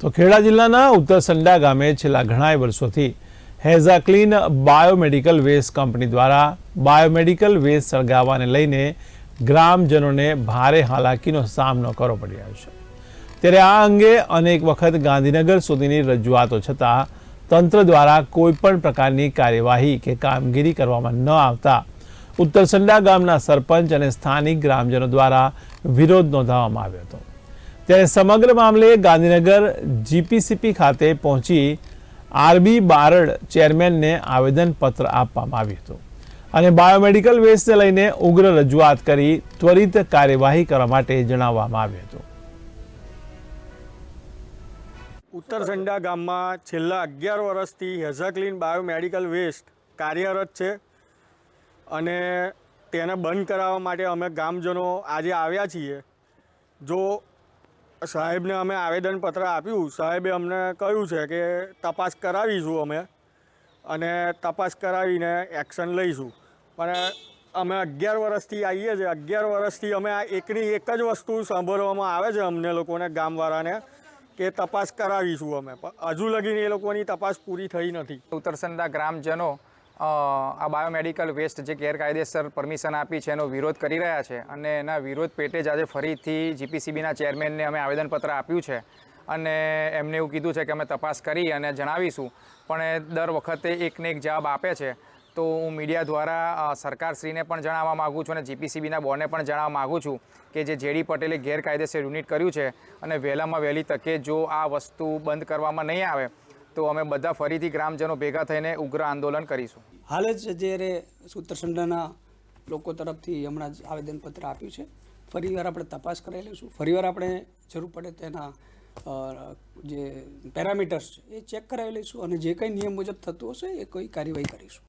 તો ખેડા જિલ્લાના ઉત્તરસંડા ગામે છેલ્લા ઘણા વર્ષોથી હેઝાક્લીન બાયોમેડિકલ વેસ્ટ કંપની દ્વારા બાયોમેડિકલ વેસ્ટ સળગાવવાને લઈને ગ્રામજનોને ભારે હાલાકીનો સામનો કરવો પડી રહ્યો છે. ત્યારે આ અંગે અનેક વખત ગાંધીનગર સુધીની રજૂઆતો છતાં તંત્ર દ્વારા કોઈ પણ પ્રકારની કાર્યવાહી કે કામગીરી કરવામાં ન આવતા ઉત્તરસંડા ગામના સરપંચ અને સ્થાનિક ગ્રામજનો દ્વારા વિરોધ નોંધાવવામાં આવ્યો હતો. ત્યારે સમગ્ર મામલે ગાંધીનગર જીપીસીપી ખાતે પહોંચી આરબી બારડ ચેરમેનને આવેદનપત્ર આપવામાં આવ્યું હતું. અને બાયોમેડિકલ વેસ્ટને લઈને ઉગ્ર રજૂઆત કરી ત્વરિત કાર્યવાહી કરવા માટે જણાવવામાં આવ્યું હતું. ઉત્તર સંડા ગામમાં છેલ્લા અગિયાર વર્ષથી હેઝાક્લીન બાયોમેડિકલ વેસ્ટ કાર્યરત છે અને તેને બંધ કરાવવા માટે અમે ગામજનો આજે આવ્યા છીએ. જો સાહેબને અમે આવેદનપત્ર આપ્યું. સાહેબે અમને કહ્યું છે કે તપાસ કરાવીશું અમે અને તપાસ કરાવીને એક્શન લઈશું. પણ અમે અગિયાર વર્ષથી આવીએ છીએ. અગિયાર વર્ષથી અમે આ એકની એક જ વસ્તુ સાંભળવામાં આવે છે અમને લોકોને, ગામવાળાને, કે તપાસ કરાવીશું અમે. પણ હજુ લગીને એ લોકોની તપાસ પૂરી થઈ નથી. ઉત્તરસંદા ગ્રામજનો આ બાયોમેડિકલ વેસ્ટ જે ગેરકાયદેસર પરમિશન આપી છે એનો વિરોધ કરી રહ્યા છે અને એના વિરોધ પેટે જ આજે ફરીથી જીપીસીબીના ચેરમેનને અમે આવેદનપત્ર આપ્યું છે અને એમને એવું કીધું છે કે અમે તપાસ કરી અને જણાવીશું. પણ એ દર વખતે એકને એક જવાબ આપે છે. તો હું મીડિયા દ્વારા સરકારશ્રીને પણ જણાવવા માગું છું અને જીપીસીબીના બોર્ડને પણ જણાવવા માગું છું કે જે જેડી પટેલે ગેરકાયદેસર યુનિટ કર્યું છે અને વહેલામાં વહેલી તકે જો આ વસ્તુ બંધ કરવામાં નહીં આવે તો અમે બધા ફરીથી ગ્રામજનો ભેગા થઈને ઉગ્ર આંદોલન કરીશું. હાલ જ જ્યારે ઉત્તરસંડાના લોકો તરફથી હમણાં જ આવેદનપત્ર આપ્યું છે, ફરીવાર આપણે તપાસ કરાવી લઈશું. ફરીવાર આપણે જરૂર પડે તેના જે પેરામીટર્સ છે, એ ચેક કરાવી લઈશું અને જે કંઈ નિયમ મુજબ થતું હશે, એ કોઈ કાર્યવાહી કરીશું.